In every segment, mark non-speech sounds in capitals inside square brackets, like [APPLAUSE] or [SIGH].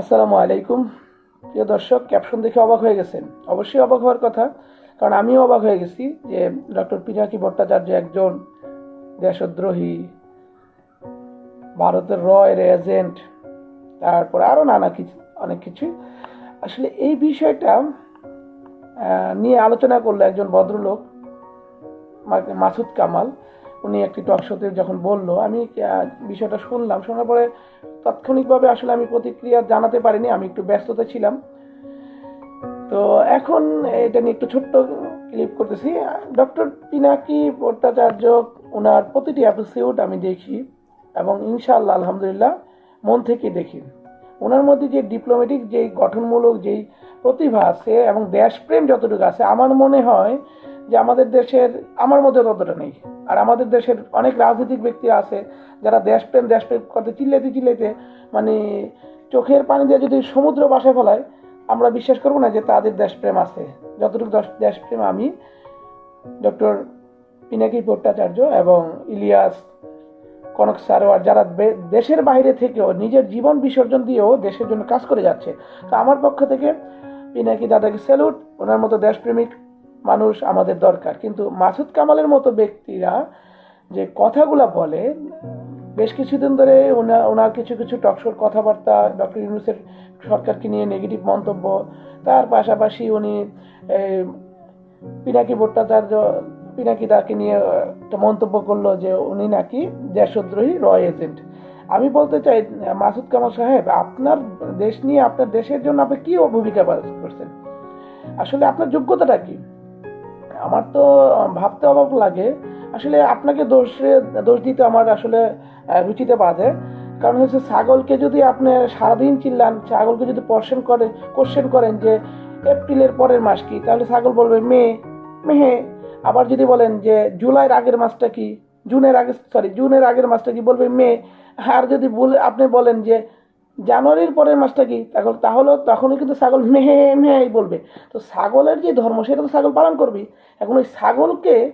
আসসালামু আলাইকুম। প্রিয় দর্শক, ক্যাপশন দেখে অবাক হয়ে গেছেন। অবশ্যই অবাক হওয়ার কথা, কারণ আমিও অবাক হয়ে গেছি যে ডক্টর পিনাকি ভট্টাচার্য একজন দেশদ্রোহী, ভারতের রয়ের এজেন্ট তারপরে আরও নানা কিছু, অনেক কিছু। আসলে এই বিষয়টা নিয়ে আলোচনা করল একজন ভদ্রলোক মাসুদ কামাল। উনি একটি টক শোতে যখন বলল, আমি বিষয়টা শুনলাম, শোনার পরে তাৎক্ষণিকভাবে আসলে আমি প্রতিক্রিয়া জানাতে পারিনি, আমি একটু ব্যস্ততা ছিলাম। তো এখন এটা নিয়ে একটু ছোট্ট ক্লিপ করতেছি। ডক্টর পিনাকি ভট্টাচার্য, ওনার প্রতিটি এপিসোড আমি দেখি এবং ইনশাআল্লাহ, আলহামদুলিল্লাহ, মন থেকে দেখি। ওনার মধ্যে যে ডিপ্লোম্যাটিক যেই গঠনমূলক, যেই প্রতিভা আছে এবং দেশপ্রেম যতটুকু আছে, আমার মনে হয় যে আমাদের দেশের, আমার মধ্যে ততটা নেই। আর আমাদের দেশের অনেক রাজনৈতিক ব্যক্তি আছে যারা দেশপ্রেম দেশপ্রেম করতে, চিল্লাইতে চিল্লাইতে মানে চোখের পানি দিয়ে যদি সমুদ্র বাসে ফেলায়, আমরা বিশ্বাস করব না যে তাদের দেশপ্রেম আছে। যতটুকু দশ- দেশপ্রেম আমি, ডক্টর পিনাকি ভট্টাচার্য এবং ইলিয়াস কনক সারোয়ার, যারা দেশের বাইরে থেকেও নিজের জীবন বিসর্জন দিয়েও দেশের জন্য কাজ করে যাচ্ছে। তো আমার পক্ষ থেকে পিনাকি দাদাকে স্যালুট ওনার মতো দেশপ্রেমিক মানুষ আমাদের দরকার। কিন্তু মাসুদ কামালের মতো ব্যক্তিরা যে কথাগুলা বলে, বেশ কিছুদিন ধরে ওনা, ওনার কিছু কিছু টকশোর কথাবার্তা, ডক্টর ইউনুসের সরকারকে নিয়ে নেগেটিভ মন্তব্য, তার পাশাপাশি উনি পিনাকি ভট্টাচার্য, পিনাকি দাকে নিয়ে একটা মন্তব্য করল যে উনি নাকি দেশদ্রোহী রয় এজেন্ট। আমি বলতে চাই, মাসুদ কামাল সাহেব, আপনার দেশ নিয়ে, আপনার দেশের জন্য আপনি কি ভূমিকা পালন করছেন? আসলে আপনার যোগ্যতাটা কি? আমার তো ভাবতে অবাক লাগে। আসলে আপনাকে দোষে, দোষ দিতে আমার আসলে রুচিতে বাঁধে। কারণ হচ্ছে ছাগলকে যদি আপনি সারাদিন চিল্লান, ছাগলকে যদি কোশ্চেন করে কোশ্চেন করেন যে, এপ্রিলের পরের মাস কি? তাহলে ছাগল বলবে, মে, মেহে। আবার যদি বলেন যে, জুলাইয়ের আগের মাসটা কি? জুনের আগে সরি জুনের আগের মাসটা কি? বলবে, মে। আর যদি বলে, আপনি বলেন যে জানুয়ারির পরের মাসটা কি? তখন তাহলে তখনই কিন্তু ছাগল মেহে মেহেই বলবে। তো ছাগলের যে ধর্ম, সেটা তো ছাগল পালন করবি এখন ওই ছাগলকে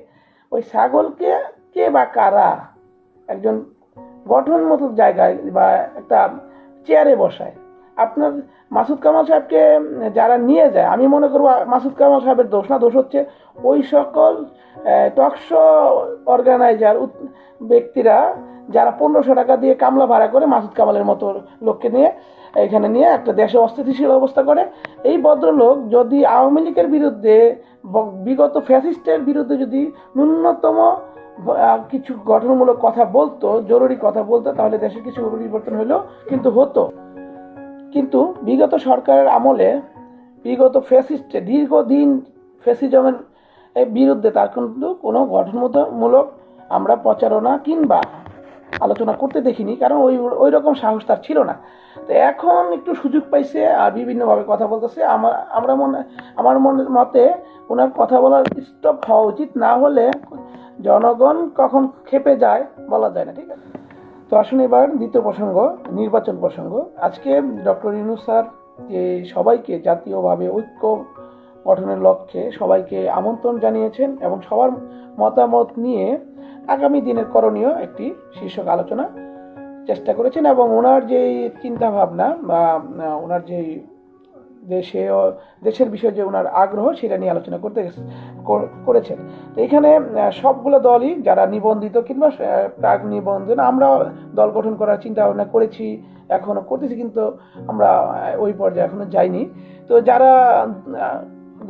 ওই ছাগলকে কে বা কারা একজন গঠন মতো জায়গায় বা একটা চেয়ারে বসায়। আপনার মাসুদ কামাল সাহেবকে যারা নিয়ে যায়, আমি মনে করব মাসুদ কামাল সাহেবের দোষ না, দোষ হচ্ছে ওই সকল টকশো অর্গানাইজার ব্যক্তিরা যারা পনেরোশো টাকা দিয়ে কামলা ভাড়া করে মাসুদ কামালের মতো লোককে নিয়ে, এখানে নিয়ে একটা দেশে অস্থিতিশীল অবস্থা করে। এই ভদ্রলোক যদি আওয়ামী লীগের বিরুদ্ধে বিগত ফ্যাসিস্টের বিরুদ্ধে যদি ন্যূনতম কিছু গঠনমূলক কথা বলতো, জরুরি কথা বলতো, তাহলে দেশের কিছু পরিবর্তন হলেও কিন্তু হতো। কিন্তু বিগত সরকারের আমলে বিগত ফ্যাসিস্টে দীর্ঘদিন ফ্যাসিজমের বিরুদ্ধে তার কিন্তু কোনো গঠনমূলক আমরা প্রচারণা কিংবা আলোচনা করতে দেখিনি, কারণ ওই ওই রকম সাহস তার ছিল না। তো এখন একটু সুযোগ পাইছে আর বিভিন্নভাবে কথা বলতেছে। আমার, আমরা মনে, আমার মনের মতে ওনার কথা বলার স্টপ হওয়া উচিত, না হলে জনগণ কখন খেপে যায় বলা যায় না, ঠিক আছে? তো আসুন এবার দ্বিতীয় প্রসঙ্গ, নির্বাচন প্রসঙ্গ। আজকে ডক্টর ইনু স্যার যে সবাইকে জাতীয়ভাবে ঐক্য গঠনের লক্ষ্যে সবাইকে আমন্ত্রণ জানিয়েছেন এবং সবার মতামত নিয়ে আগামী দিনের করণীয় একটি শীর্ষক আলোচনা চেষ্টা করেছেন এবং ওনার যে চিন্তাভাবনা বা ওনার যে দেশে দেশের বিষয়ে যে ওনার আগ্রহ সেটা নিয়ে আলোচনা করতে করেছেন। তো এখানে সবগুলো দলই যারা নিবন্ধিত কিংবা প্রাক নিবন্ধন আমরা দল গঠন করার চিন্তা ভাবনা করেছি এখনও করতেছি, কিন্তু আমরা ওই পর্যায়ে এখনও যাইনি। তো যারা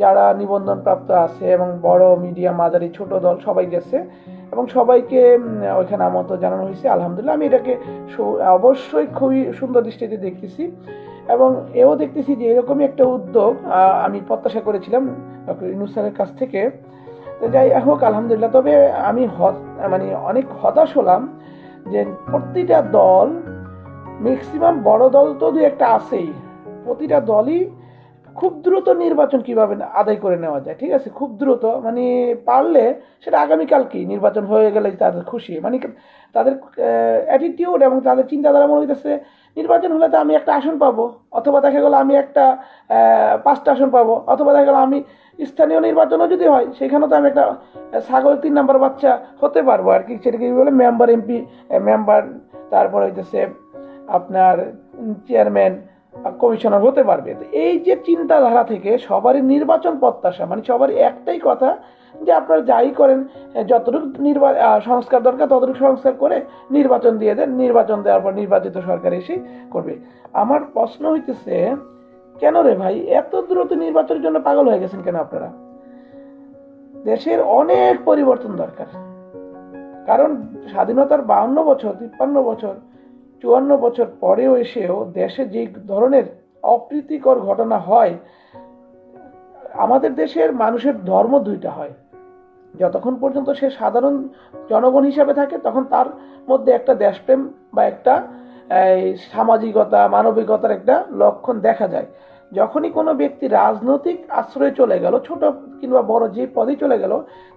যারা নিবন্ধন প্রাপ্ত আছে এবং বড় মিডিয়া মাঝারি, ছোট দল সবাই গেছে এবং সবাইকে ওইখানে আমন্ত্রণ জানানো হয়েছে, আলহামদুলিল্লাহ। আমি এটাকে অবশ্যই খুবই সুন্দর দৃষ্টিতে দেখতেছি। এবং এও দেখতেছি যে এরকমই একটা উদ্যোগ আমি প্রত্যাশা করেছিলাম ডক্টর ইনুস স্যারের কাছ থেকে। তো যাই হোক, আলহামদুলিল্লাহ। তবে আমি মানে অনেক হতাশ হলাম যে প্রতিটা দল ম্যাক্সিমাম বড় দল তো দু একটা আছেই। প্রতিটা দলই খুব দ্রুত নির্বাচন কীভাবে আদায় করে নেওয়া যায়, ঠিক আছে? খুব দ্রুত মানে পারলে সেটা আগামীকালকেই নির্বাচন হয়ে গেলে তাদের খুশি। মানে তাদের অ্যাটিটিউড এবং তাদের চিন্তাধারা মনে হইতেছে, নির্বাচন হলে তো আমি একটা আসন পাবো, অথবা দেখা গেলো আমি একটা পাঁচটা আসন পাবো, অথবা দেখা গেলো আমি স্থানীয় নির্বাচনও যদি হয়, সেখানেও তো আমি একটা ছাগল তিন নাম্বার বাচ্চা হতে পারব আর কি। সেটাকে কি বলে? মেম্বার এমপি মেম্বার তারপর হইতেছে আপনার চেয়ারম্যান কমিশনার হতে পারবে। তো এই যে চিন্তাধারা থেকে সবারই নির্বাচন প্রত্যাশা মানে সবারই একটাই কথা যে আপনারা যাই করেন যতটুকু নির্বা সংস্কার দরকার, ততটুকু সংস্কার করে নির্বাচন দিয়ে দেন, নির্বাচন দেওয়ার পর নির্বাচিত সরকার এসে করবে। আমার প্রশ্ন হইতেছে, কেন রে ভাই, এত দ্রুত নির্বাচনের জন্য পাগল হয়ে গেছেন কেন আপনারা? দেশের অনেক পরিবর্তন দরকার। কারণ স্বাধীনতার বাহান্ন বছর, তিপ্পান্ন বছর চুয়ান্ন বছর পরেও এসেও দেশে যে ধরনের অপ্রীতিকর ঘটনা হয়, আমাদের দেশের মানুষের ধর্ম দুইটা হয়। যতক্ষণ পর্যন্ত সে সাধারণ জনগণ হিসাবে থাকে, তখন তার মধ্যে একটা দেশপ্রেম বা একটা সামাজিকতা, মানবিকতার একটা লক্ষণ দেখা যায়। যখনই কোনো ব্যক্তি রাজনৈতিক আশ্রয়ে চলে গেল, ছোট কিংবা বড় যে পদে চলে গেল,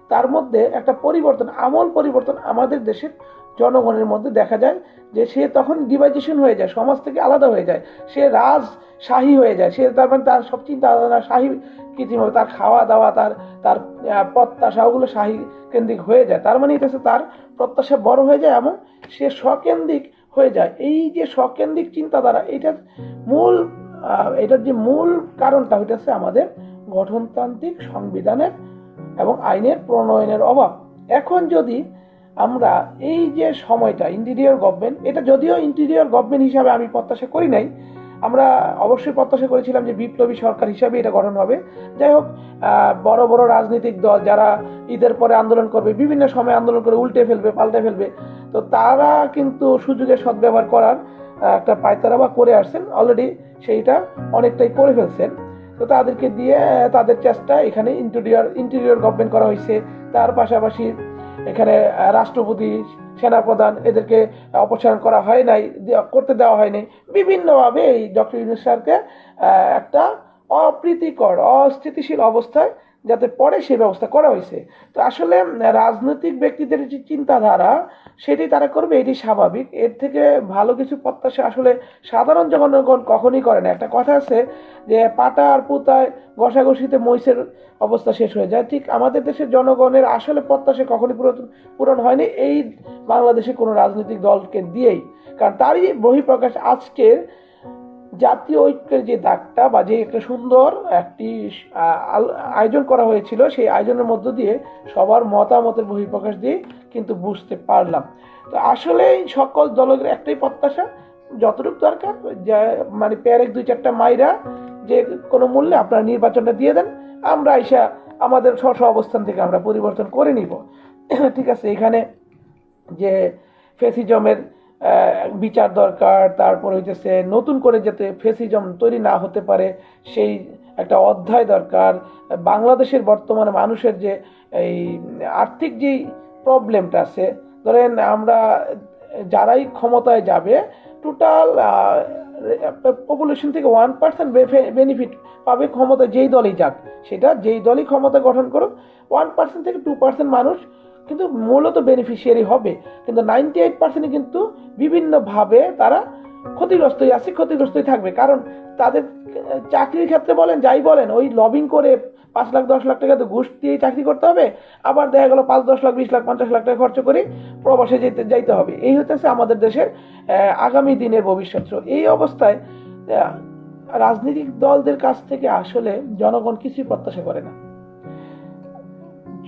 তার মধ্যে একটা পরিবর্তন, আমল পরিবর্তন আমাদের দেশের জনগণের মধ্যে দেখা যায় যে সে তখন ডিভাইজেশন হয়ে যায়, সমাজ থেকে আলাদা হয়ে যায়। সে রাজ শাহী হয়ে যায়। সে তার মানে তার সব চিন্তা ভাবনা শাহী কৃত্রিমভাবে তার খাওয়া দাওয়া, তার তার প্রত্যাশা ওগুলো শাহী কেন্দ্রিক হয়ে যায়। তার মানে এটা হচ্ছে তার প্রত্যাশা বড় হয়ে যায় এবং সে স্বকেন্দ্রিক হয়ে যায়। এই যে স্বকেন্দ্রিক চিন্তাধারা, এটার মূল এটার যে মূল কারণটা হইতেছে আমাদের গঠনতান্ত্রিক সংবিধানের এবং আইনের প্রণয়নের অভাব। এখন যদি আমরা এই যে সময়টা ইন্টিরিয়র গভর্নমেন্ট এটা যদিও ইন্টিরিয়র গভর্নমেন্ট হিসাবে আমি প্রত্যাশা করি নাই, আমরা অবশ্যই প্রত্যাশা করেছিলাম যে বিপ্লবী সরকার হিসাবে এটা গঠন হবে। যাই হোক বড় বড় রাজনৈতিক দল যারা ঈদের পরে আন্দোলন করবে, বিভিন্ন সময় আন্দোলন করে উল্টে ফেলবে, পাল্টে ফেলবে, তো তারা কিন্তু সুযোগের সদ্ব্যবহার করার একটা পায়তারা বা করে আসছেন। অলরেডি সেইটা অনেকটাই করে ফেলছেন। তো তাদেরকে দিয়ে, তাদের চেষ্টা এখানে ইন্টেরিয়র ইন্টেরিয়র গভর্নমেন্ট করা হয়েছে। তার পাশাপাশি এখানে রাষ্ট্রপতি, সেনাপ্রধান এদেরকে অপসারণ করা হয় নাই করতে দেওয়া হয়নি। বিভিন্নভাবে এই ডক্টর ইউনুস স্যারকে একটা অপ্রীতিকর, অস্থিতিশীল অবস্থায় যাতে পরে সেই ব্যবস্থা করা হয়েছে। তো আসলে রাজনৈতিক ব্যক্তিদের যে চিন্তাধারা, সেটি তারা করবে, এটি স্বাভাবিক। এর থেকে ভালো কিছু প্রত্যাশা আসলে সাধারণ জনগণ কখনই করে না। একটা কথা আছে যে, পাটা আর পুতায় ঘষাঘষিতে মহিষের অবস্থা শেষ হয়ে যায়। ঠিক আমাদের দেশের জনগণের আসলে প্রত্যাশা কখনই পূরণ হয়নি। এই বাংলাদেশে কোনো রাজনৈতিক দলকে দিয়েই। কারণ তারই বহিঃপ্রকাশ আজকের জাতীয় ঐক্যের যে দাগটা বা যে একটা সুন্দর একটি আয়োজন করা হয়েছিল, সেই আয়োজনের মধ্য দিয়ে সবার মতামতের বহিঃপ্রকাশ দিয়ে কিন্তু বুঝতে পারলাম। তো আসলে সকল দলের একটাই প্রত্যাশা, যতটুকু দরকার, যা মানে প্যারেক দুই, চারটা মাইরা যে কোনো মূল্যে আপনারা নির্বাচনটা দিয়ে দেন, আমরা এসা আমাদের স্ব অবস্থান থেকে আমরা পরিবর্তন করে নিব। ঠিক আছে, এখানে যে ফেসিজমের বিচার দরকার, তারপর হইতেছে নতুন করে যাতে ফেসিজম তৈরি না হতে পারে, সেই একটা অধ্যায় দরকার। বাংলাদেশের বর্তমানে মানুষের যে এই আর্থিক যেই প্রবলেমটা আছে, ধরেন আমরা যারাই ক্ষমতায় যাবে টোটাল পপুলেশন থেকে ওয়ান পার্সেন্ট বেনিফিট পাবে ক্ষমতা যেই দলই যাক। সেটা যেই দলই ক্ষমতা গঠন করুক ওয়ান পার্সেন্ট থেকে টু পার্সেন্ট মানুষ কিন্তু মূলত বেনিফিশিয়ারি হবে। কিন্তু নাইনটি এইট পার্সেন্ট কিন্তু বিভিন্নভাবে তারা ক্ষতিগ্রস্তই আছে, ক্ষতিগ্রস্তই থাকবে। কারণ তাদের চাকরির ক্ষেত্রে বলেন, যাই বলেন, ওই লবিং করে পাঁচ লাখ, দশ লাখ টাকা তো ঘুষ দিয়েই চাকরি করতে হবে। আবার দেখা গেল পাঁচ, দশ লাখ, বিশ লাখ, পঞ্চাশ লাখ টাকা খরচ করে প্রবাসে যেতে, যাইতে হবে। এই হতেছে আমাদের দেশের আগামী দিনের ভবিষ্যৎ। এই অবস্থায় রাজনৈতিক দলদের কাছ থেকে আসলে জনগণ কিছুই প্রত্যাশা করে না।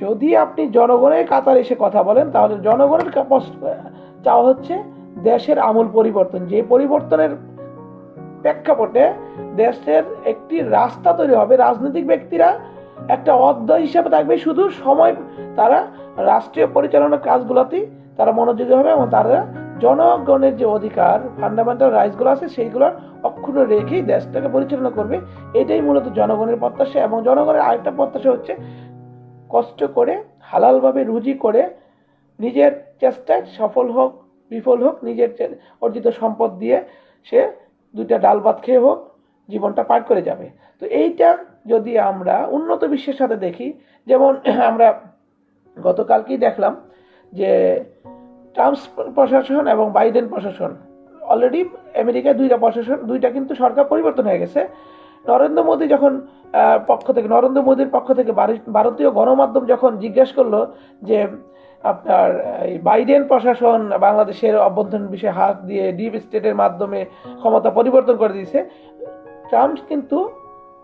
যদি আপনি জনগণের কাতার এসে কথা বলেন, তাহলে জনগণের চাওয়া হচ্ছে দেশের আমূল পরিবর্তন। যে পরিবর্তনের প্রেক্ষাপটে দেশের একটি রাস্তা তৈরি হবে, রাজনৈতিক ব্যক্তিরা একটা অধ্যায় হিসাবে থাকবে, শুধু সময় তারা রাষ্ট্রীয় পরিচালনার কাজগুলোতেই তারা মনোযোগী হবে এবং তারা জনগণের যে অধিকার ফান্ডামেন্টাল রাইটসগুলো আছে, সেইগুলোর অক্ষুণ্ণ রেখেই দেশটাকে পরিচালনা করবে। এটাই মূলত জনগণের প্রত্যাশা এবং জনগণের আরেকটা প্রত্যাশা হচ্ছে কষ্ট করে, হালালভাবে রুজি করে নিজের চেষ্টায় সফল হোক, বিফল হোক, নিজের অর্জিত সম্পদ দিয়ে সে দুইটা ডাল ভাত খেয়ে হোক, জীবনটা পার করে যাবে। তো এইটা যদি আমরা উন্নত বিশ্বের সাথে দেখি, যেমন [CLEARS THROAT] আমরা গতকালকেই দেখলাম যে ট্রাম্প প্রশাসন এবং বাইডেন প্রশাসন, অলরেডি আমেরিকায় দুইটা প্রশাসন, দুইটা কিন্তু সরকার পরিবর্তন হয়ে গেছে। নরেন্দ্র মোদী যখন পক্ষ থেকে, নরেন্দ্র মোদীর পক্ষ থেকে ভারতীয় গণমাধ্যম যখন জিজ্ঞেস করল যে, আপনার, এই বাইডেন প্রশাসন বাংলাদেশের অভ্যন্তরীণ বিষয়ে হাত দিয়ে ডিপ স্টেটের মাধ্যমে ক্ষমতা পরিবর্তন করে দিয়েছে, ট্রাম্প কিন্তু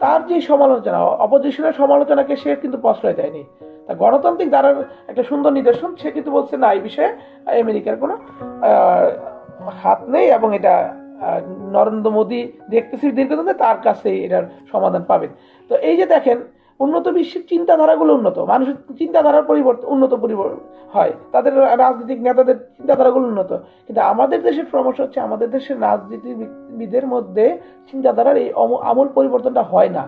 তার যে সমালোচনা, অপোজিশনের সমালোচনাকে সে কিন্তু প্রশ্রয় দেয়নি। তা গণতান্ত্রিক দ্বারার একটা সুন্দর নিদর্শন, সে কিন্তু বলছে না, এই বিষয়ে আমেরিকার কোনো হাত নেই এবং এটা নরেন্দ্র মোদী দেখতেছি দীর্ঘদিনে, তার কাছেই এটার সমাধান পাবেন। তো এই যে দেখেন, উন্নত বিশ্বের চিন্তাধারাগুলো উন্নত, মানুষের চিন্তাধারার পরিবর্তন উন্নত পরিবর্তন হয়, তাদের রাজনৈতিক নেতাদের চিন্তাধারাগুলো উন্নত, কিন্তু আমাদের দেশের সমস্যা হচ্ছে, আমাদের দেশের রাজনীতিবিদের মধ্যে চিন্তাধারার এই আমূল পরিবর্তনটা হয় না।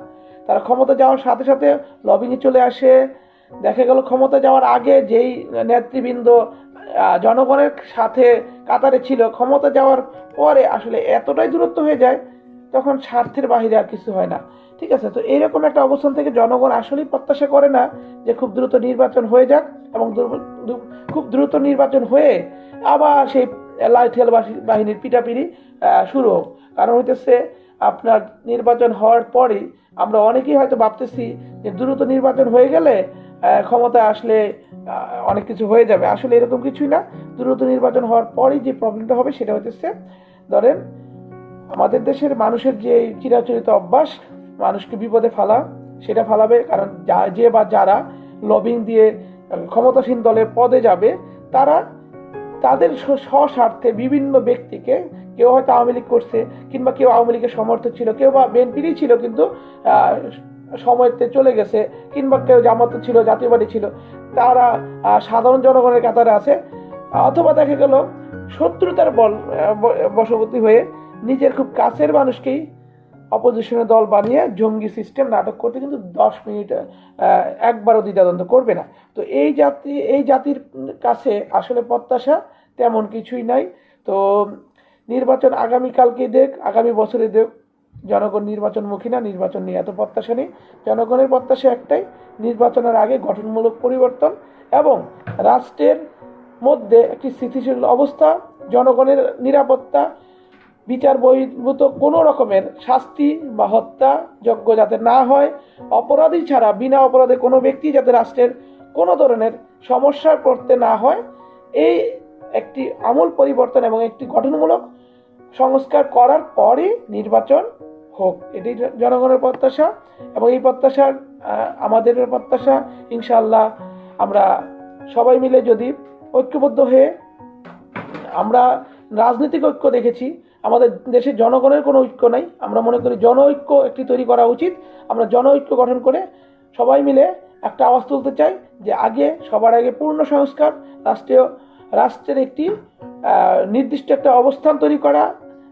তারা ক্ষমতা যাওয়ার সাথে সাথে লবিংয়ে চলে আসে, দেখা গেল ক্ষমতা যাওয়ার আগে যেই নেতৃবৃন্দ জনগণের সাথে কাতারে ছিল, ক্ষমতা যাওয়ার পরে আসলে এতটাই দূরত্ব হয়ে যায়, তখন স্বার্থের বাহিরে আর কিছু হয় না। ঠিক আছে, তো এইরকম একটা অবস্থান থেকে জনগণ আসলেই প্রত্যাশা করে না যে খুব দ্রুত নির্বাচন হয়ে যাক এবং খুব দ্রুত নির্বাচন হয়ে আবার সেই লাইথিয়াল বাহিনীর পিটাপিড়ি শুরু হোক। কারণ হইতেছে আপনার নির্বাচন হওয়ার পরই আমরা অনেকেই হয়তো ভাবতেছি যে দ্রুত নির্বাচন হয়ে গেলে আহ, ক্ষমতায় আসলে অনেক কিছু হয়ে যাবে। আসলে এরকম কিছুই না। দ্রুত নির্বাচন হওয়ার পরেই যে প্রবলেমটা হবে সেটা হচ্ছে ধরেন আমাদের দেশের মানুষের যে চিরাচরিত অভ্যাস মানুষকে বিপদে ফালা সেটা ফালাবে। কারণ যা- যে বা যারা লবিং দিয়ে ক্ষমতাসীন দলের পদে যাবে তারা তাদের স্বস্বার্থে বিভিন্ন ব্যক্তিকে কেউ হয়তো আওয়ামী লীগ করছে কিংবা কেউ আওয়ামী লীগের সমর্থক ছিল কেউ বা বিএনপিরই ছিল কিন্তু সময়তে চলে গেছে, কিংবা কেউ জামাত ছিল, জাতীয় পার্টি ছিল, তারা সাধারণ জনগণের কাতারে আছে, অথবা দেখা গেল শত্রুতার বল বশবর্তী হয়ে নিজের খুব কাছের মানুষকেই অপোজিশনের দল বানিয়ে জঙ্গি সিস্টেম নাটক করতে কিন্তু দশ মিনিট একবারও দ্বিধাদ্বন্দ্ব করবে না। তো এই জাতি, এই জাতির কাছে আসলে প্রত্যাশা তেমন কিছুই নাই। তো নির্বাচন আগামীকালকে দেখ, আগামী বছরে দেখ জনগণ নির্বাচনমুখী না, নির্বাচন নিয়ে এত প্রত্যাশা নেই। জনগণের প্রত্যাশা একটাই, নির্বাচনের আগে গঠনমূলক পরিবর্তন এবং রাষ্ট্রের মধ্যে একটি স্থিতিশীল অবস্থা, জনগণের নিরাপত্তা, বিচার বহির্ভূত কোনো রকমের শাস্তি বা হত্যা যোগ্য যাতে না হয়, অপরাধী ছাড়া, বিনা অপরাধে কোনো ব্যক্তি যাতে রাষ্ট্রের কোনো ধরনের সমস্যায় পড়তে না হয়, এই একটি আমূল পরিবর্তন এবং একটি গঠনমূলক সংস্কার করার পরে নির্বাচন হোক। এটি জনগণের প্রত্যাশা এবং এই প্রত্যাশার আমাদের প্রত্যাশা। ইনশাল্লাহ আমরা সবাই মিলে যদি ঐক্যবদ্ধ হয়ে আমরা রাজনৈতিক ঐক্য দেখেছি, আমাদের দেশের জনগণের কোনো ঐক্য নাই। আমরা মনে করি জন ঐক্য একটি তৈরি করা উচিত। আমরা জন ঐক্য গঠন করে সবাই মিলে একটা আওয়াজ তুলতে চাই যে আগে, সবার আগে পূর্ণ সংস্কার, রাষ্ট্রীয়, রাষ্ট্রের একটি নির্দিষ্ট একটা অবস্থান তৈরি করা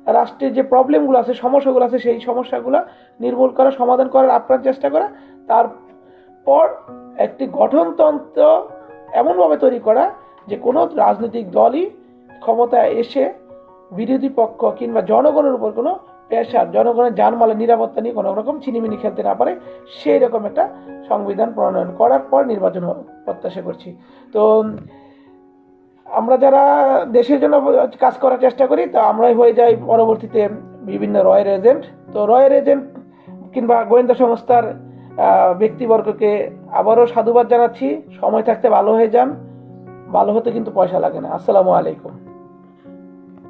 রাষ্ট্রের যে প্রবলেমগুলো আছে, সমস্যাগুলো আছে, সেই সমস্যাগুলো নির্মূল করা, সমাধান করার আপ্রাণ চেষ্টা করা, তারপর একটি গঠনতন্ত্র এমনভাবে তৈরি করা যে কোনো রাজনৈতিক দলই ক্ষমতায় এসে বিরোধী পক্ষ কিংবা জনগণের উপর কোনো প্রেশার জনগণের জানমালের নিরাপত্তা নিয়ে কোনো রকম চিনিমিনি খেলতে না পারে, সেই রকম একটা সংবিধান প্রণয়ন করার পর নির্বাচন প্রত্যাশা করছি। তো আমরা যারা দেশের জন্য কাজ করার চেষ্টা করি, তো আমরাই হয়ে যাই পরবর্তীতে বিভিন্ন রয়ের এজেন্ট। তো রয়ের এজেন্ট কিংবা গোয়েন্দা সংস্থার ব্যক্তিবর্গকে আবারও সাধুবাদ জানাচ্ছি। সময় থাকতে ভালো হয়ে যান। ভালো হতে কিন্তু পয়সা লাগে না। আসসালামু আলাইকুম।